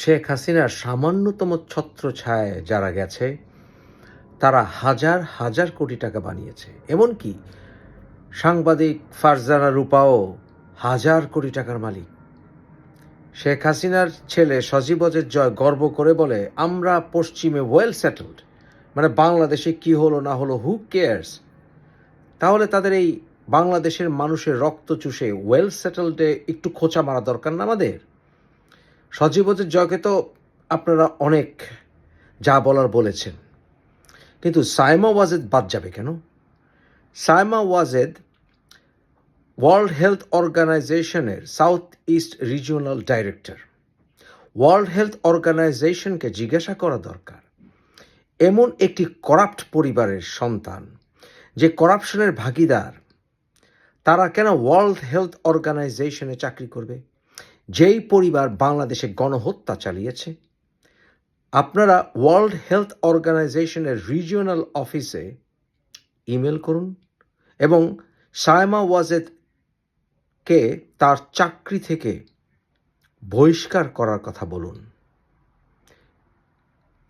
শেখ হাসিনার সামান্যতম ছত্র ছায় যারা গেছে, তারা হাজার হাজার কোটি টাকা বানিয়েছে। এমনকি সাংবাদিক ফারজানা রূপাও হাজার কোটি টাকার মালিক। শেখ হাসিনার ছেলে সজীবজের জয় গর্ব করে বলে, আমরা পশ্চিমে ওয়েল সেটেলড মানে বাংলাদেশে কি হলো, না হলো হু কেয়ার্স তাহলে তাদের এই বাংলাদেশের মানুষের রক্ত চুষে ওয়েল সেটেলডে একটু খোঁচা মারা দরকার না আমাদের? সজীবজের জয়কে তো আপনারা অনেক যা বলার বলেছেন। কিন্তু সাইমা ওয়াজেদ বাদ যাবে কেন? সাইমা ওয়াজেদ ওয়ার্ল্ড হেলথ অর্গানাইজেশনের south east regional director world health অর্গানাইজেশনকে জিজ্ঞাসা করা দরকার। এমন একটি করাপ্ট পরিবারের সন্তান, যে করাপশনের ভাগিদার, তারা কেন ওয়ার্ল্ড হেলথ অর্গানাইজেশনে চাকরি করবে? যেই পরিবার বাংলাদেশে গণহত্যা চালিয়েছে, আপনারা ওয়ার্ল্ড হেলথ অর্গানাইজেশনের রিজিওনাল অফিসে ইমেল করুন এবং সায়মা ওয়াজেদকে তার চাকরি থেকে বহিষ্কার করার কথা বলুন।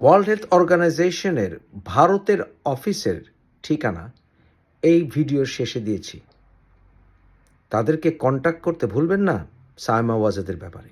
ওয়ার্ল্ড হেলথ অর্গানাইজেশনের ভারতের অফিসের ঠিকানা এই ভিডিওর শেষে দিয়েছি। তাদেরকে কন্ট্যাক্ট করতে ভুলবেন না। সায়মা ওয়াজেদের ব্যাপারে।